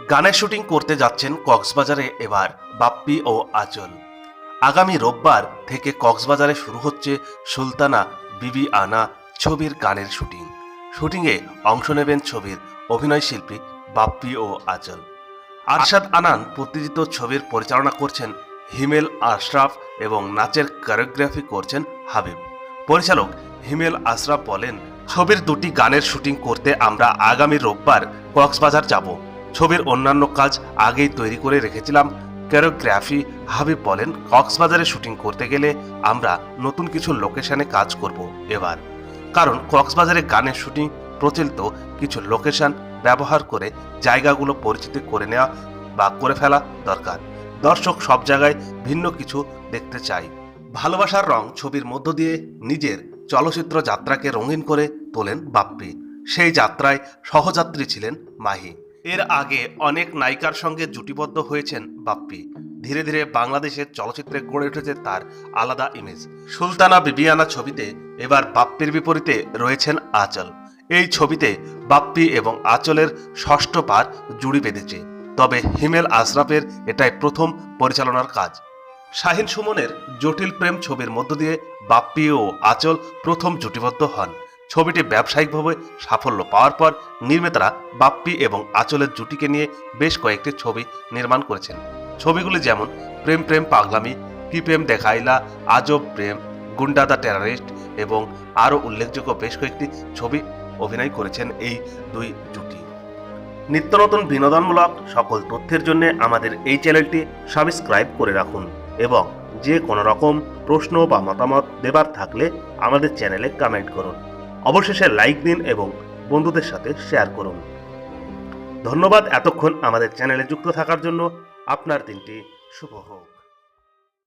গানের শুটিং করতে যাচ্ছেন কক্সবাজারে এবার বাপ্পি ও আচল। আগামী রোববার থেকে কক্সবাজারে শুরু হচ্ছে সুলতানা, বিবি আনা ছবির গানের শুটিং। শুটিংয়ে অংশ নেবেন ছবির অভিনয় শিল্পী বাপ্পি ও আচল। আরশাদ আনান প্রতিজিত ছবির পরিচালনা করছেন হিমেল আশরাফ এবং নাচের কোরিওগ্রাফি করছেন হাবিব। পরিচালক হিমেল আশরাফ বলেন, ছবির দুটি গানের শুটিং করতে আমরা আগামী রোববার কক্সবাজার যাব। ছবির অন্যান্য কাজ আগেই তৈরি করে রেখেছিলাম। ক্যারোগ্রাফি হাবিব বলেন, কক্সবাজারে শুটিং করতে গেলে আমরা নতুন কিছু লোকেশনে কাজ করব এবার। কারণ কক্সবাজারে গানের শুটিং প্রচলিত কিছু লোকেশন ব্যবহার করে জায়গাগুলো পরিচিতি করে নেওয়া বা করে ফেলা দরকার। দর্শক সব জায়গায় ভিন্ন কিছু দেখতে চাই ভালোবাসার রং ছবির মধ্য দিয়ে নিজের চলচ্চিত্র যাত্রাকে রঙিন করে তোলেন বাপ্পি। সেই যাত্রায় সহযাত্রী ছিলেন মাহি। এর আগে অনেক নায়িকার সঙ্গে জুটিবদ্ধ হয়েছেন বাপ্পি। ধীরে ধীরে বাংলাদেশের চলচ্চিত্রে গড়ে উঠেছে তার আলাদা ইমেজ সুলতানা বিবিয়ানা ছবিতে এবার বাপ্পির বিপরীতে রয়েছেন আচল। এই ছবিতে বাপ্পি এবং আচলের ষষ্ঠ বার জুড়ি বেঁধেছে। তবে হিমেল আশরাফের এটাই প্রথম পরিচালনার কাজ। শাহিন সুমনের জটিল প্রেম ছবির মধ্য দিয়ে বাপ্পি ও আচল প্রথম জুটিবদ্ধ হন। ছবিটি ব্যবসায়িকভাবে সাফল্য পাওয়ার পর নির্মাতারা বাপ্পি এবং আচলের জুটিকে নিয়ে বেশ কয়েকটি ছবি নির্মাণ করেছেন। ছবিগুলি যেমন প্রেম প্রেম পাগলামি কি প্রেম দেখাইলা, আজব প্রেম গুন্ডা দ্য টেরারিস্ট এবং আরও উল্লেখযোগ্য বেশ কয়েকটি ছবি অভিনয় করেছেন এই দুই জুটি। নিত্য নতুন বিনোদনমূলক সকল তথ্যের জন্য আমাদের এই চ্যানেলটি সাবস্ক্রাইব করে রাখুন এবং যে কোনো রকম প্রশ্ন বা মতামত দেবার থাকলে আমাদের চ্যানেলে কমেন্ট করুন। অবশেষে লাইক দিন এবং বন্ধুদের সাথে শেয়ার করুন। ধন্যবাদ এতক্ষণ আমাদের চ্যানেলে যুক্ত থাকার জন্য। আপনার দিনটি শুভ হোক।